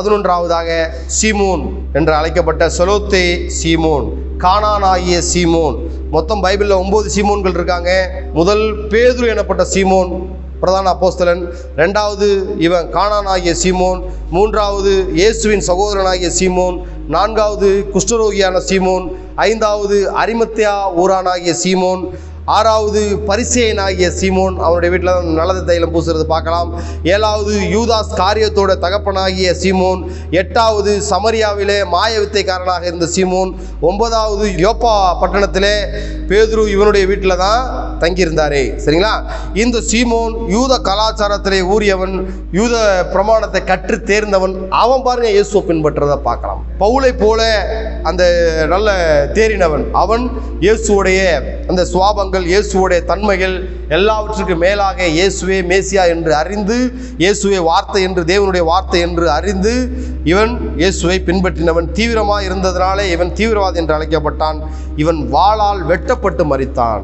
பதினொன்றாவதாக சீமோன் என்று அழைக்கப்பட்ட செலோத்தே சீமோன் கானானாகிய சீமோன். மொத்தம் பைபிளில் ஒம்பது சீமோன்கள் இருக்காங்க. முதல் பேதுரு எனப்பட்ட சீமோன் பிரதான அப்போஸ்தலன். ரெண்டாவது இவன் கானானாகிய சீமோன். மூன்றாவது இயேசுவின் சகோதரனாகிய சீமோன். நான்காவது குஷ்டரோகியான சீமோன். ஐந்தாவது அரிமத்தியா ஊரானாகிய சீமோன். ஆறாவது பரிசேயனாகிய சீமோன் அவனுடைய வீட்டில் நல்லது தைலம் பூசுறது பார்க்கலாம். ஏழாவது யூதாஸ் காரியத்தோட தகப்பனாகிய சீமோன். எட்டாவது சமரியாவிலே மாய வித்தைக்காரனாக இருந்த சீமோன். ஒன்பதாவது யோப்பா பட்டணத்திலே பேதுரு இவனுடைய வீட்டில் தான் தங்கியிருந்தாரே. சரிங்களா? இந்த சீமோன் யூத கலாச்சாரத்திலே ஊறியவன் யூத பிரமாணத்தை கற்று தேர்ந்தவன் அவன் பாருங்க இயேசுவை பின்பற்றுறதை பார்க்கலாம். பவுலை போல அந்த நல்ல தேறினவன் அவன் இயேசுவுடைய அந்த சுவாபங்கள் இயேசுவோடைய தன்மைகள் எல்லாவற்றுக்கும் மேலாக இயேசுவே மேசியா என்று அறிந்து இயேசுவே வார்த்தை என்று தேவனுடைய வார்த்தை என்று அறிந்து இவன் இயேசுவை பின்பற்றினவன். தீவிரமாக இருந்ததினாலே இவன் தீவிரவாதி என்று அழைக்கப்பட்டான். இவன் வாளால் வெட்டப்பட்டு மறித்தான்